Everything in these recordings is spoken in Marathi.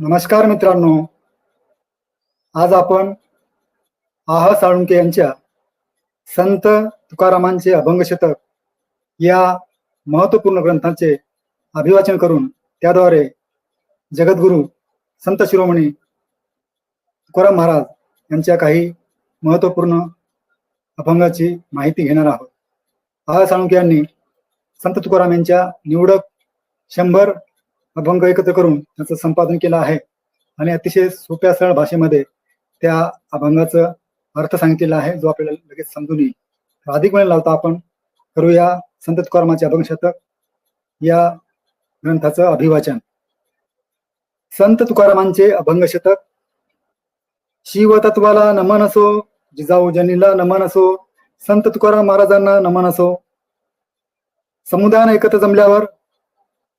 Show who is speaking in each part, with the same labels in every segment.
Speaker 1: नमस्कार मित्रांनो. आज आपण आह साळुंके यांच्या संत तुकारामांचे अभंग शतक या महत्त्वपूर्ण ग्रंथांचे अभिवाचन करून त्याद्वारे जगद्गुरु संत शिरोमणी तुकाराम महाराज यांच्या काही महत्त्वपूर्ण अभंगाची माहिती घेणार आहोत. आह साळुंके यांनी संत तुकाराम यांच्या निवडक शंभर अभंग एकत्र करून त्याचं संपादन केलं आहे. आणि अतिशय सोप्या सरळ भाषेमध्ये त्या अभंगाचं अर्थ सांगितलेला आहे जो आपल्याला लगेच समजून येईल. तर अधिक वेळ लावता आपण करूया संत तुकारामाचे अभंग शतक. या ग्रंथाचं अभिवाचन. संत तुकारामांचे अभंग शतक. शिवतत्वाला नमन असो जिजाऊ जनीला नमन असो संत तुकाराम महाराजांना नमन असो समुदायानं एकत्र जमल्यावर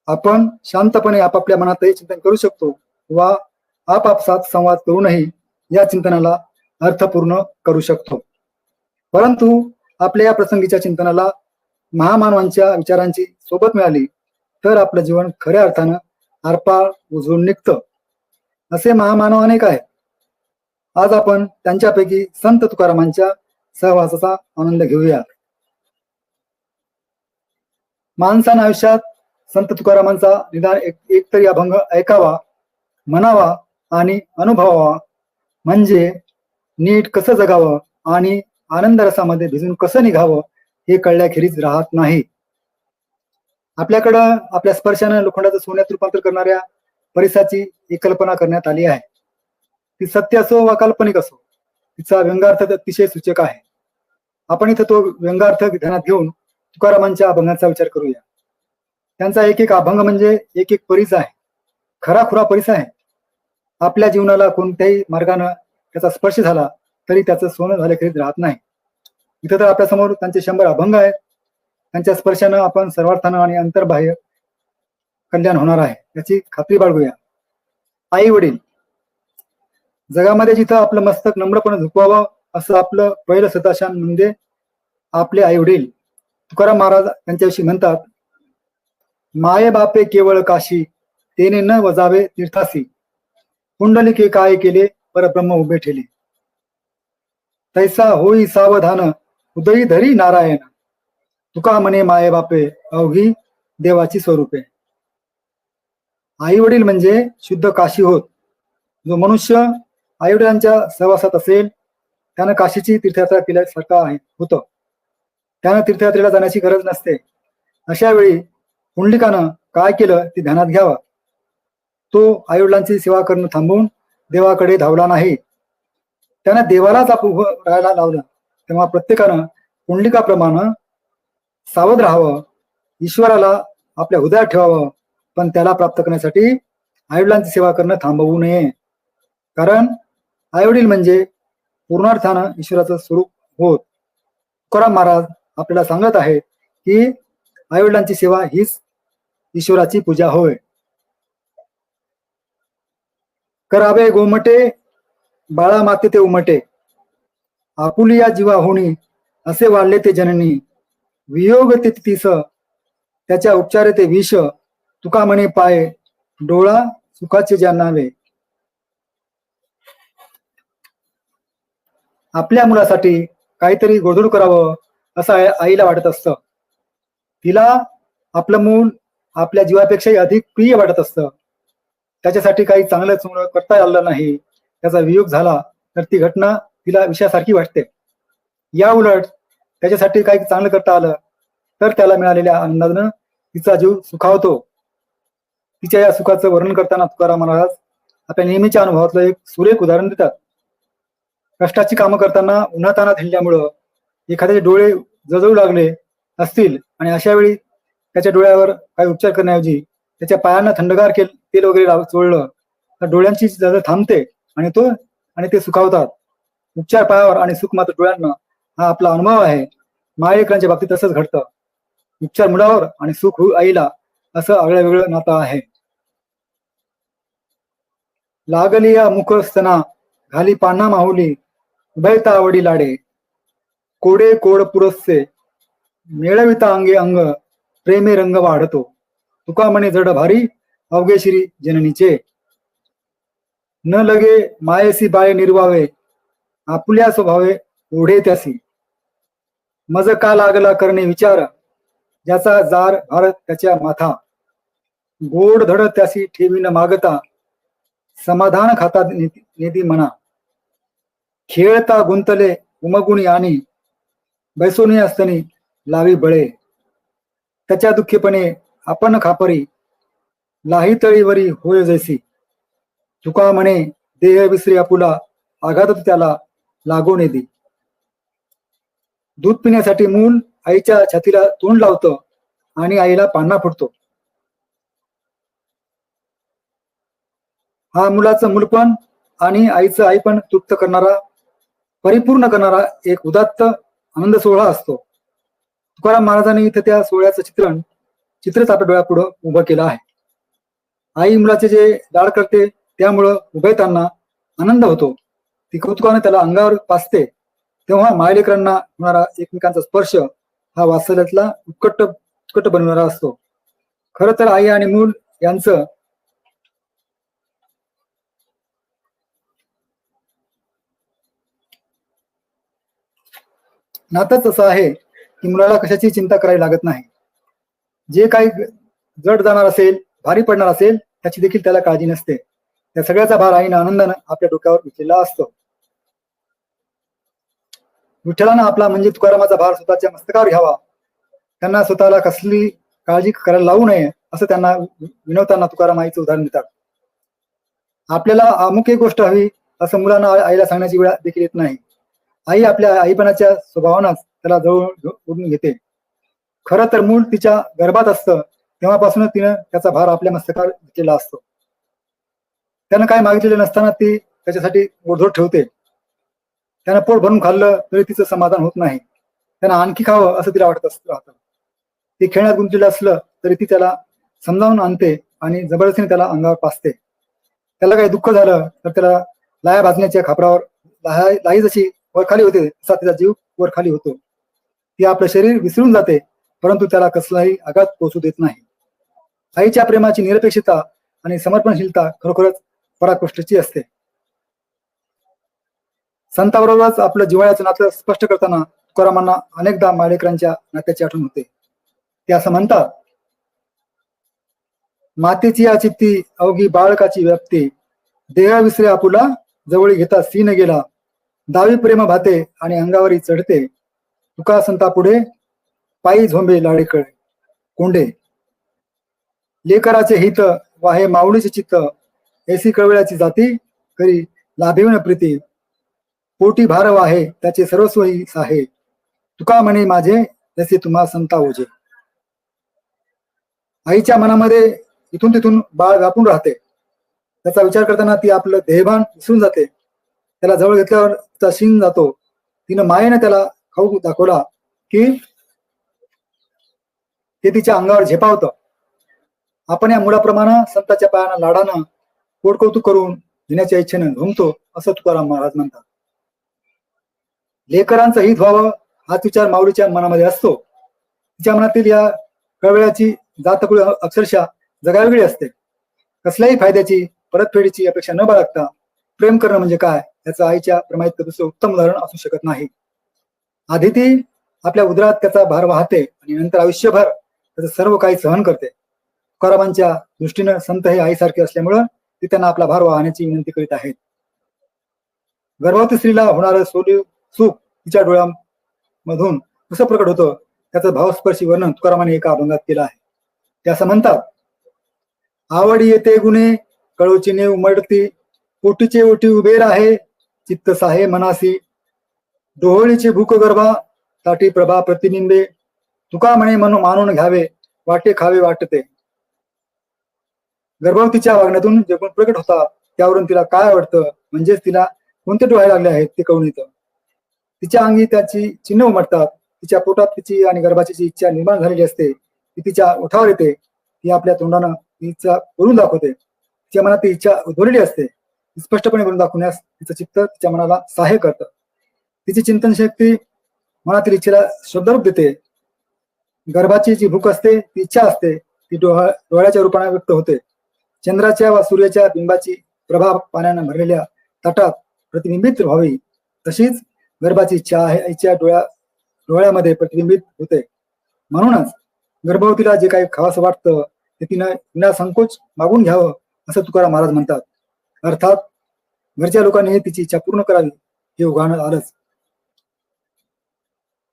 Speaker 1: आपण शांतपणे आपापल्या मनातही चिंतन करू शकतो वा आपापसात संवाद करूनही या चिंतनाला अर्थपूर्ण करू शकतो. परंतु आपल्या या प्रसंगीच्या चिंतनाला महामानवांच्या विचारांची सोबत मिळाली तर आपलं जीवन खऱ्या अर्थानं आरपार उजळून निघतं. असे महामानव अनेक आहेत. आज आपण त्यांच्यापैकी संत तुकारामांच्या सहवासाचा आनंद घेऊया. माणसानं आयुष्यात संत तुकारामांचा निदान एक एक तरी अभंग ऐकावा म्हणावा आणि अनुभवावा. म्हणजे नीट कसं जगावं आणि आनंद रसामध्ये भिजून कसं निघावं हे कळल्याखेरीज राहत नाही. आपल्याकडं आपल्या स्पर्शानं लोखंडाचं सोन्यात रूपांतर करणाऱ्या परिसाची एक कल्पना करण्यात आली आहे. ती सत्य असो वा काल्पनिक असो तिचा व्यंगार्थ अतिशय सूचक आहे. आपण इथं तो व्यंगार्थ ध्यानात घेऊन तुकारामांच्या अभंगाचा विचार करूया. त्यांचा एक एक अभंग म्हणजे एक एक परिस आहे. खरा खुरा परिस आहे. आपल्या जीवनाला कोणत्याही मार्गानं त्याचा स्पर्श झाला तरी त्याचं सोनं झाल्याखेरीज राहत नाही. इथं तर आपल्यासमोर त्यांचे शंभर अभंग आहेत. त्यांच्या स्पर्शानं आपण सर्वार्थानं आणि अंतर्बाह्य कल्याण होणार आहे. याची खात्री बाळगूया. आई वडील जगामध्ये जिथं आपलं मस्तक नम्रपणे झुकवावं असं आपलं पहिलं सदाशान म्हणजे आपले आई वडील तुकाराम महाराज त्यांच्याविषयी म्हणतात माये बापे केवळ काशी तेने न वजावे तीर्थासी. कुंडलिके काय केले परब्रह्म उभे ठेले. तैसा होई सावधान उदयी धरी नारायण. तुका म्हणे माये बापे अवघी देवाची स्वरूपे. आई वडील म्हणजे शुद्ध काशी होत. जो मनुष्य आई वडिलांच्या सहवासात असेल त्यानं काशीची तीर्थयात्रा केल्यासारखं आहे होतं. त्यानं तीर्थयात्रेला जाण्याची गरज नसते. अशा वेळी पुंडलिकानं काय केलं ते ध्यानात घ्यावं. तो आईवडिलांची सेवा करणं थांबवून देवाकडे धावला नाही. त्यानं देवालाच आप उभं राहायला लावलं. तेव्हा प्रत्येकानं पुंडलिकाप्रमाणे सावध राहावं. ईश्वराला आपल्या हृदयात ठेवावं. पण त्याला प्राप्त करण्यासाठी आईवडिलांची सेवा करणं थांबवू नये. कारण आईवडील म्हणजे पूर्णार्थानं ईश्वराचं स्वरूप होत. तुकाराम महाराज आपल्याला सांगत आहेत की आईवडिलांची सेवा हीच ईश्वराची पूजा होय. करावे गोमटे बाळा माते ते उमटे. आपुलिया जीवा होणी असे वाढले ते जननी. वियोग ते तिस त्याच्या उपचारे ते विष तुका म्हणे पाय डोळा सुखाचे जाणावे आपल्या मुलासाठी काहीतरी गोडधोड करावं असं आईला वाटत असतं. तिला आपलं मूल आपल्या जीवापेक्षाही अधिक प्रिय वाटत असतं. त्याच्यासाठी काही चांगलं करता आलं नाही. त्याचा वियोग झाला तर ती घटना तिला विषयासारखी वाटते. या उलट त्याच्यासाठी काही चांगलं करता आलं तर त्याला मिळालेल्या आनंदानं तिचा जीव सुखावतो. तिच्या या सुखाचं वर्णन करताना तुकाराम महाराज आपल्या नेहमीच्या अनुभवातलं एक सुरेख उदाहरण देतात. कष्टाची कामं करताना उन्हाताना हिंडल्यामुळं एखाद्याचे डोळे जळजळू लागले असतील. आणि अशा वेळी त्याच्या डोळ्यावर काही उपचार करण्याऐवजी त्याच्या पायांना थंडगार केल तेल वगैरे चोळलं तर डोळ्यांची जर थांबते आणि तो आणि ते सुखावतात. उपचार पायावर आणि सुख मात्र डोळ्यांना हा आपला अनुभव आहे. माळेकरांच्या बाबतीत तसंच घडतं. उपचार मुलावर आणि सुख होऊ आईला असं आगळं वेगळं नातं आहे. लागली या मुख स्तना घाली पाना माहुली उभयता आवडी लाडे. कोडे कोड पुरस्से मेळविता अंगे अंग प्रेमे रंग वाढतो तुका म्हणे जड भारी अवघे श्री जननीचे न लगे मायेसी बाळे निर्वावे आपुल्या स्वभावे ओढे त्यासी मज का लागला करणे विचार ज्याचा जार भारत त्याच्या माथा गोड धड त्यासी ठेवी न मागता समाधान खाता नेती म्हणा खेळता गुंतले उमगुणी आणि बैसोनी असतनी लावी बळे. त्याच्या दुःखीपणे आपण खापरी लाही तळीवरी होय जैसी. तुका म्हणे देह विसरी आपुला आघात त्याला लागून येते. दूध पिण्यासाठी मूल आईच्या छातीला तोंड लावतं आणि आईला पान्हा फुटतो. हा मुलाचं मूलपण आणि आईचं आईपण तृप्त करणारा परिपूर्ण करणारा एक उदात्त आनंद सोहळा असतो. तुकाराम महाराजांनी इथे त्या सोहळ्याचं चित्रण चित्रच आपल्या डोळ्यापुढं उभं केलं आहे. आई मुलाचे जे लाड करते त्यामुळं उभयतांना आनंद होतो. ती कौतुकाने त्याला अंगावर पाचते तेव्हा मायलेकरांना होणारा एकमेकांचा स्पर्श हा वास्तव्यातला उत्कट उत्कट बनवणारा असतो. खर तर आई आणि मूल यांचं नातच असं आहे की मुलाला कशाची चिंता करावी लागत नाही. जे काही जड जाणार असेल भारी पडणार असेल त्याची देखील त्याला काळजी नसते. त्या सगळ्याचा भार आईनं आनंदानं आपल्या डोक्यावर घेतलेला असतो. विठ्ठलानं आपला म्हणजे तुकारामाचा भार स्वतःच्या मस्तकावर घ्यावा. त्यांना स्वतःला कसली काळजी करायला लावू नये असं त्यांना विनवताना तुकाराम आईचं उदाहरण देतात. आपल्याला अमुक एक गोष्ट हवी असं मुलांना आईला सांगण्याची वेळ देखील येत नाही. आई आपल्या आईपणाच्या स्वभावानंच त्याला जवळ ओढून घेते. खरं तर मूल तिच्या गर्भात असतं तेव्हापासूनच तिनं त्याचा भार आपल्या मस्तकावर घेतलेला असतो. त्यानं काय मागितलेलं नसताना ती त्याच्यासाठी गोडधोड ठेवते. त्यानं पोट भरून खाल्लं तरी तिचं समाधान होत नाही. त्यानं आणखी खावं असं तिला वाटत असत. राहतं ती खेळण्यात गुंतलेलं असलं तरी ती त्याला समजावून आणते आणि जबरदस्तीने त्याला अंगावर पाचते त्याला काही दुःख झालं तर त्याला लाया भाजण्याच्या खापरावर लाही जशी वरखाली होते तसा तिचा जीव वरखाली होतो. ती आपलं शरीर विसरून जाते परंतु त्याला कसलाही आघात पोचू देत नाही. आईच्या प्रेमाची निरपेक्षता आणि समर्पणशीलता खरोखरच पराकृष्टीची असते. संताबरोबरच आपलं जिव्हाळ्याचं नातं स्पष्ट करताना तुकारामांना अनेकदा माळेकरांच्या नात्याची आठवण होते. ते असं म्हणतात मातेची या चित्ती अवघी बाळकाची व्याप्ती. देह विसरे आपुला जवळी घेता सीन गेला. दावी प्रेम भाते आणि अंगावरी चढते. तुका संता पुढे पायी झोंबे लाडेकळे कोंडे. लेकराचे हित वाहे माऊलीचे चित्त. ऐसी कळवळ्याची जाती करी लाभिवण प्रीती. पोटी भारव आहे त्याचे सर्वस्वही साहे. तुका म्हणे माझे जसे तुम्हा संता ओझे. आईच्या मनामध्ये इथून तिथून बाळ व्यापून राहते. त्याचा विचार करताना ती आपलं देहभान विसरून जाते. त्याला जवळ घेतल्यावर तिचा शिंग जातो. तिनं मायेनं त्याला खाऊ दाखवला की ते तिच्या अंगावर झेपावतं. आपण या मुळाप्रमाणे संताच्या पायानं लाडानं कोटकौतुक करून घेण्याच्या इच्छेनं घुमतो असं तुकाराम महाराज म्हणतात. लेकरांचं हित व्हावं हाच विचार माऊलीच्या मनामध्ये असतो. तिच्या मनातील या कळवळ्याची जातकुळ अक्षरशः जगावेगळी असते. कसल्याही फायद्याची परतफेडीची अपेक्षा न बाळगता प्रेम करणं म्हणजे काय याचं आईच्या प्रमाणित उत्तम उदाहरण असू शकत नाही. आधी ती आपल्या उदरात त्याचा भार वाहते आणि नंतर आयुष्यभर त्याचं सर्व काही सहन करते. तुकारामांच्या दृष्टीनं संत हे आईसारखे असल्यामुळं ती त्यांना आपला भार वाहण्याची विनंती करीत आहेत. गर्भवती स्त्रीला होणारं सोली सुख तिच्या डोळ्यामधून कसं प्रकट होतं त्याचं भावस्पर्शी वर्णन तुकारामाने एका अभंगात केलं आहे. त्या असं म्हणतात आवड येते गुन्हे कळूची ने उमडती पोटीचे ओटी उभे राहे चित्त साहे मनासी डोहळीचे भूक गर्भा ताटी प्रभा प्रतिबिंबे तुका म्हणे म्हणून मानून घ्यावे वाटे खावे वाटते. गर्भवतीच्या वागण्यातून जे कोण प्रकट होता त्यावरून तिला काय आवडतं? म्हणजेच तिला कोणते डोळे लागले आहेत ते कळून येतं. तिच्या अंगी त्याची चिन्ह उमटतात तिच्या पोटात तिची आणि गर्भाची जी इच्छा निर्माण झालेली असते ती तिच्या ओठावर येते ती आपल्या तोंडानं इच्छा बोलून दाखवते. तिच्या मनात ती इच्छा उद्भवलेली असते स्पष्टपणे बोलून दाखवण्यास तिचं चित्त तिच्या मनाला सहाय्य करतं. तिची चिंतन शक्ती मनातील इच्छेला शब्दरूप देते. गर्भाची जी भूक असते ती इच्छा असते ती डोळा डोळ्याच्या रूपाने व्यक्त होते. चंद्राच्या व सूर्याच्या बिंबाची प्रभाव पाण्यानं भरलेल्या तटात प्रतिबिंबित व्हावी तशीच गर्भाची इच्छा आहे आईच्या डोळ्या डोळ्यामध्ये प्रतिबिंबित होते. म्हणूनच गर्भवतीला जे काही खावंसं वाटतं ते तिनं विना संकोच मागून घ्यावं असं तुकाराम महाराज म्हणतात. अर्थात घरच्या लोकांनी तिची इच्छा पूर्ण करावी हे उगाणं आलंच.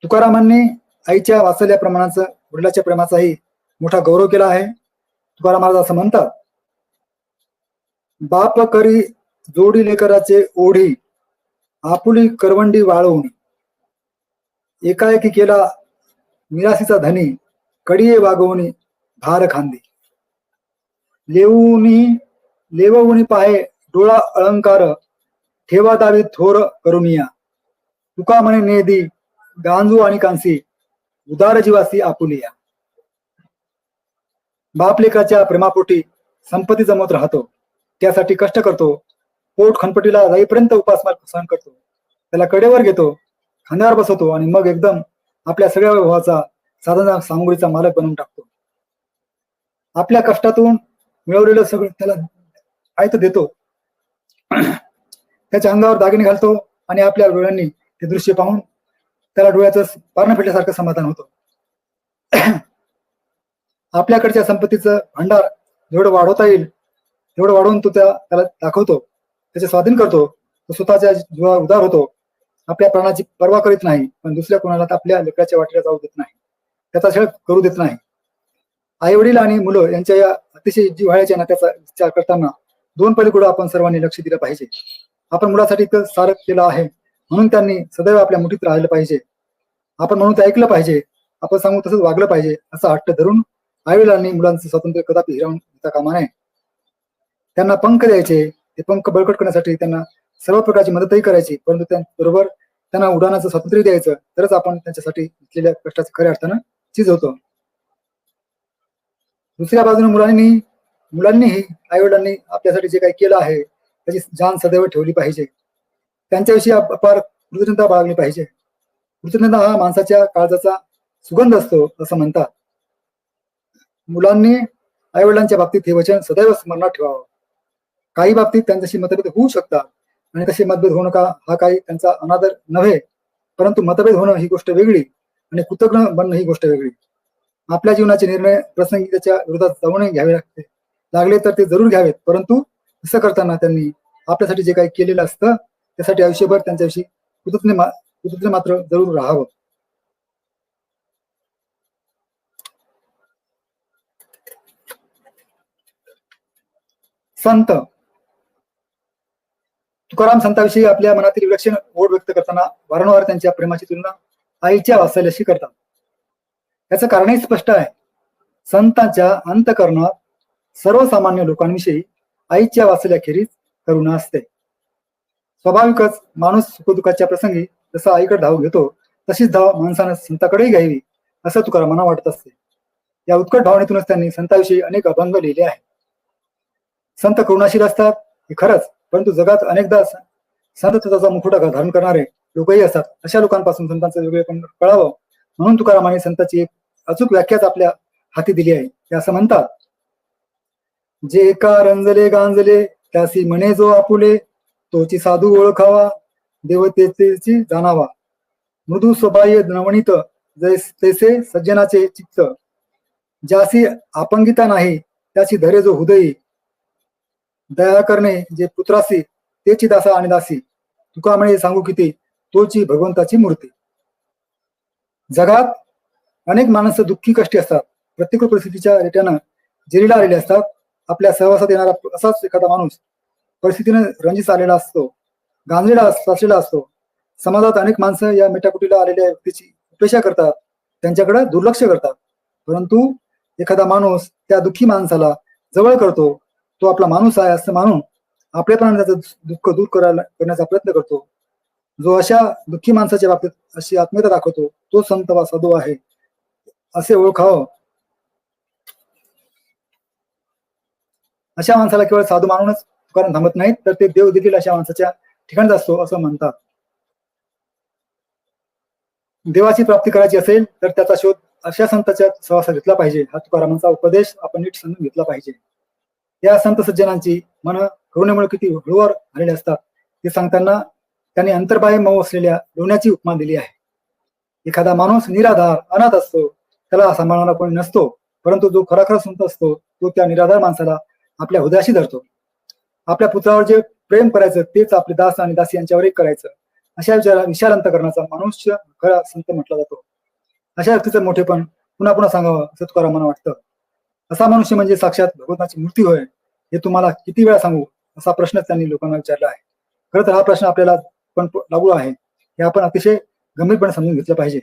Speaker 1: तुकारामांनी आईच्या वाचल्या प्रमाणाचं वडिलाच्या प्रेमाचाही मोठा गौरव केला आहे. तुकाराम महाराज असं म्हणतात बाप करी जोडी लेकराचे ओढी आपुली करवंडी वाळवून एकाएकी केला मिरासीचा धनी कडिये वागवणी भार खांदी. लेऊनी लेवऊनी पाहे डोळा अलंकार ठेवा दावी थोर करुनिया. तुका म्हणे नेदी गांजू आणि कांसी उदार जीवासी आपुलिया बापलेकाच्या प्रेमापोटी संपत्ती जमवत राहतो. त्यासाठी कष्ट करतो. पोट खनपटीला जाईपर्यंत उपासमार सहन करतो. त्याला कडेवर घेतो खांद्यावर बसवतो आणि मग एकदम आपल्या सगळ्या वैभवाचा साधना सामुग्रीचा मालक बनवून टाकतो. आपल्या कष्टातून मिळवलेलं सगळं त्याला आयत देतो. त्याच्या अंगावर दागिने घालतो आणि आपल्या डोळ्यांनी ते दृश्य पाहून त्याला डोळ्याचं पारणं फेटल्यासारखं समाधान होतं. आपल्याकडच्या संपत्तीचं भांडार जेवढं वाढवता येईल तेवढं वाढवून तो त्या त्याला दाखवतो. त्याचे स्वाधीन करतो. तो स्वतःच्या जीवावर उदार होतो. आपल्या प्राणाची पर्वा करीत नाही पण दुसऱ्या कोणाला तर आपल्या लेकराच्या वाटेला जाऊ देत नाही. त्याचा छळ करू देत नाही. आई वडील आणि मुलं यांच्या या अतिशय जिव्हाळ्याच्या नात्याचा विचार करताना दोन पलीकडं आपण सर्वांनी लक्ष दिलं पाहिजे. आपण मुलासाठी इतकं सारं केलं आहे. म्हणून त्यांनी सदैव आपल्या मुठीत राहिलं पाहिजे. आपण म्हणून ते ऐकलं पाहिजे. आपण सांगू तसंच वागलं पाहिजे असं हट्ट धरून आईवडिलांनी मुलांचं स्वातंत्र्य कदापि हिरावून घेता कामा नये. त्यांना पंख द्यायचे ते पंख बळकट करण्यासाठी त्यांना सर्व प्रकारची मदतही करायची परंतु त्याबरोबर त्यांना उडाणाचं स्वातंत्र्य द्यायचं तरच आपण त्यांच्यासाठी घेतलेल्या कष्टाचं खऱ्या अर्थानं चीज होतो. दुसऱ्या बाजूने मुलांनी मुलांनीही आईवडिलांनी आपल्यासाठी जे काही केलं आहे त्याची जाण सदैव ठेवली पाहिजे. त्यांच्याविषयी अपार कृतज्ञता बाळगली पाहिजे. कृतज्ञता हा माणसाच्या काळजाचा सुगंध असतो असं म्हणतात. मुलांनी आईवडिलांच्या बाबतीत हे वचन सदैव स्मरणात ठेवावं. काही बाबतीत त्यांच्याशी मतभेद होऊ शकतात आणि तसे मतभेद होऊ नका हा काही त्यांचा अनादर नव्हे परंतु मतभेद होणं ही गोष्ट वेगळी आणि कृतज्ञ बनणं ही गोष्ट वेगळी. आपल्या जीवनाचे निर्णय प्रसंगी त्याच्या विरोधात जाऊनही घ्यावे लागते. लागले तर ते जरूर घ्यावेत परंतु असं करताना त्यांनी आपल्यासाठी जे काही केलेलं असतं त्यासाठी आयुष्यभर त्यांच्याविषयी कृतज्ञ मा- कृतज्ञ मात्र जरूर राहावं. संत. तुकाराम संताविषयी आपल्या मनातील विलक्षण ओढ व्यक्त करताना वारंवार त्यांच्या प्रेमाची तुलना आईच्या वात्सल्याशी करतात. याचं कारणही स्पष्ट आहे. संतांच्या अंतकरणात सर्वसामान्य लोकांविषयी आईच्या वाचल्याखेरीज करुणा असते. स्वाभाविकच माणूस सुखदुःखाच्या प्रसंगी जसा आईकडे धाव घेतो तशीच धाव माणसानं संताकडेही घ्यावी असं तुकारामांना वाटत असते. या उत्कट भावनेतूनच त्यांनी संताविषयी अनेक अभंग लिहिले आहेत. संत करुणाशील असतात हे खरंच परंतु जगात अनेकदा संतत्वाचा मुखुटा धारण करणारे लोकही असतात. अशा लोकांपासून संतांचं वेगळेपण कळावं म्हणून तुकारामाने संताची एक अचूक व्याख्याच आपल्या हाती दिली आहे. ते असं म्हणतात जे का रंजले गांजले त्यासी म्हणे जो आपुले तोची साधू ओळखावा देवतेची जाणावा. मृदू स्वभाय नवणीत तैसे सज्जनाचे चित्त. ज्यासी आपंगिता नाही त्याची धरे जो हृदयी. दया करणे जे पुत्रासी तेची दासा आणि दासी. तुका म्हणे सांगू किती तोची भगवंताची मूर्ती. जगात अनेक माणसं दुःखी कष्टी असतात. प्रतिकूल परिस्थितीच्या रेट्यानं जेरीला आलेले असतात. आपल्या सहवासात येणारा असाच एखादा माणूस परिस्थितीने रंजित आलेला असतो गांजलेला साचलेला असलेला असतो. समाजात अनेक माणसं या मिठाकुटीला आलेल्या व्यक्तीची उपेक्षा करतात त्यांच्याकडे दुर्लक्ष करतात. परंतु एखादा माणूस त्या दुःखी माणसाला जवळ करतो तो आपला माणूस आहे असं मानून आपल्यापणाने त्याचं दुःख दूर करायला करण्याचा प्रयत्न करतो. जो अशा दुःखी माणसाच्या बाबतीत अशी आत्मीयता दाखवतो तो संत वा साधू आहे असे ओळखावं. अशा माणसाला केवळ साधू मानूनच तुकाराम थांबत नाहीत तर ते देव देखील अशा माणसाच्या ठिकाणीच असतो असं म्हणतात. देवाची प्राप्ती करायची असेल तर त्याचा शोध अशा संताच्या सहवासात घेतला पाहिजे. हा तुकारामांचा उपदेश आपण नीट समजून घेतला पाहिजे. या संत सज्जनांची मन करुणेमुळे किती हळूवर आलेले असतात ते सांगताना त्यांनी अंतर्बाह्य मऊ असलेल्या लोण्याची उपमा दिली आहे. एखादा माणूस निराधार अनाथ असतो त्याला सांभाळणारा कोणी नसतो परंतु जो खरा संत असतो तो त्या निराधार माणसाला आपल्या हृदयाशी धरतो. आपल्या पुत्रावर जे प्रेम करायचं तेच आपले दास आणि दासी यांच्यावरही करायचं. अशा विचारा विशाल अंतकरणाचा मनुष्य खरा संत म्हटला जातो. अशा व्यक्तीचं मोठेपण पुन्हा पुन्हा सांगावं असं तुकाराम मला वाटतं. असा मनुष्य म्हणजे साक्षात भगवंताची मूर्ती होय हे तुम्हाला किती वेळा सांगू असा प्रश्न त्यांनी लोकांना विचारला आहे. खरं तर हा प्रश्न आपल्याला पण लागू आहे हे आपण अतिशय गंभीरपणे समजून घेतलं पाहिजे.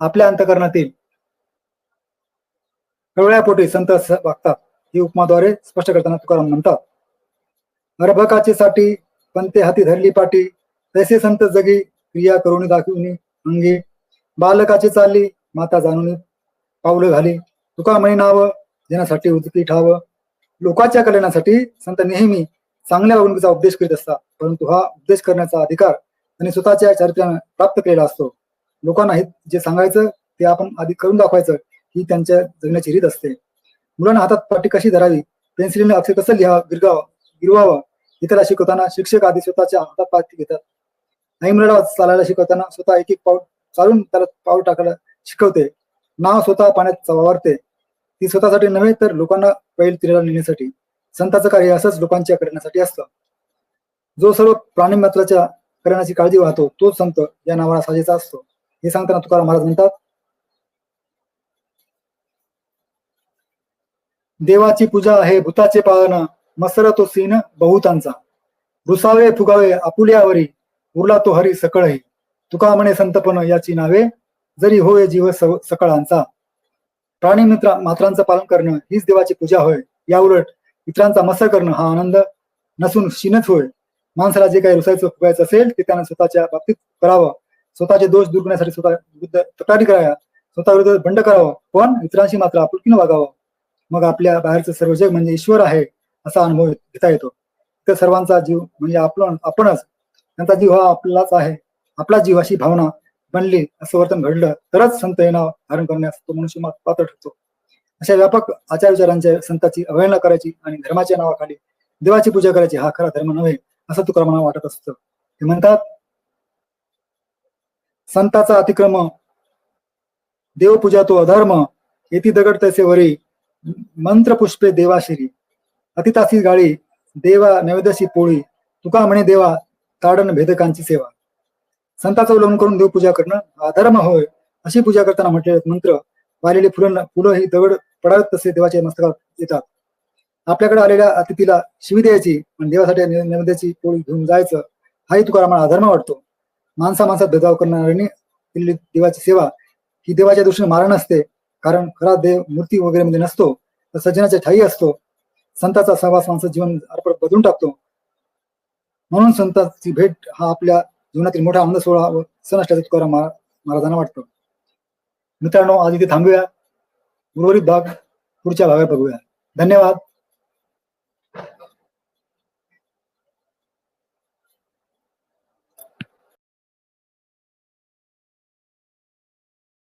Speaker 1: आपल्या अंतकरणातील कवळ्यापोटी संत वागतात ही उपमाद्वारे स्पष्ट करताना तुकाराम म्हणतात. अर्भकाची साठी पंते हाती धरली पाटी. तैसे संत जगी क्रिया करून दाखवून अंगी. बालकाची चालली माता जाणून पावलं घाली. तुका म्हणे देण्यासाठी उदकी ठाव. लोकांच्या कल्याणासाठी संत नेहमी चांगल्या वागणुकीचा उपदेश करीत असतात. परंतु हा उपदेश करण्याचा अधिकार त्यांनी स्वतःच्या चरित्राने प्राप्त केलेला असतो. लोकांना हे जे सांगायचं ते आपण आधी करून दाखवायचं ही त्यांच्या जगण्याची रीत असते. मुलांना हातात पाठी कशी धरावी? पेन्सिलीने अक्षर कसं लिहा गिरगाव? गिरवावं इतरला शिकवताना शिक्षक आधी स्वतःच्या हातात पाठी घेतात. नाही मुलाला चालायला शिकवताना स्वतः एक एक पाऊल चालून त्याला पाऊल टाकायला शिकवते. नाव स्वतः पाण्यात वावरते ती स्वतःसाठी नव्हे तर लोकांना पैल तिराला नेण्यासाठी संताचं कार्य असंच लोकांच्या करण्यासाठी असतं. जो सर्व प्राणी मात्राच्या करण्याची काळजी वाहतो तोच संत या नावाला साजेचा असतो. हे सांगताना तुकाराम महाराज म्हणतात देवाची पूजा आहे भूताचे पाळणं मसर तो सीन बहुतांचा. रुसावे फुगावे आपुल्यावरी उरला तो हरी सकळही. तुका म्हणे संतपण याची नावे जरी होय जीव सकळांचा. प्राणी मित्र मात्रांचं पालन करणं हीच देवाची पूजा होय. या उलट इतरांचा मसर करणं हा आनंद नसून शीनच होय. माणसाला जे काही रुसायचं फुगायचं असेल ते त्यानं स्वतःच्या बाबतीत करावं. स्वतःचे दोष दूर करण्यासाठी स्वतः विरुद्ध तक्रारी कराव्या स्वतः विरुद्ध बंड करावं. पण इतरांशी मात्र आपुलकीनं वागावं. मग आपल्या बाहेरचं सर्व जग म्हणजे ईश्वर आहे. असा अनुभव घेता येतो. तर सर्वांचा जीव म्हणजे आपण आपणच. त्यांचा जीव हा आपलाच आहे. आपला जीव अशी भावना बनली असं वर्तन घडलं तरच संत हे नाव धारण करण्यास तो मनुष्य पात्र ठरतो. अशा व्यापक आचार विचारांच्या संतांची अवहेलना करायची आणि धर्माच्या नावाखाली देवाची पूजा करायची हा खरा धर्म नव्हे असं तुकारामांना वाटत असतं. ते म्हणतात संताचा अतिक्रम देवपूजा तो अधर्म येती दगड तैसे वरी मंत्र पुष्पे देवाशिरी. अतितासी गाळी देवा नैवेद्याशी पोळी तुका म्हणे देवा ताडण भेदकांची सेवा. संताचं उल्लंघन करून देवपूजा करणं धर्म होय अशी पूजा करताना म्हटले मंत्र वाहिलेली फुलं फुलं ही दगड पडावेत तसे देवाच्या मस्तकात येतात. आपल्याकडे आलेल्या अतिथीला शिवी द्यायची आणि देवासाठी नैवेद्याची पोळी घेऊन जायचं हाही तुकारामाला अधर्म वाटतो. माणसा माणसात भेदभाव करणाऱ्यांनी केलेली देवाची सेवा ही देवाच्या दृष्टीने मारण असते कारण खरा देव मूर्ती वगैरे मध्ये नसतो तर सज्जनाच्या ठाई असतो संताचा सहवास माणसं जीवन अर्पण बदलून टाकतो. म्हणून संतांची भेट हा आपल्या जीवनातील मोठा आनंद सोहळा व सण असल्याचा तुकाराम महाराजांना वाटतो. मित्रांनो आज इथे थांबूया. उर्वरित भाग पुढच्या भागात बघूया. धन्यवाद.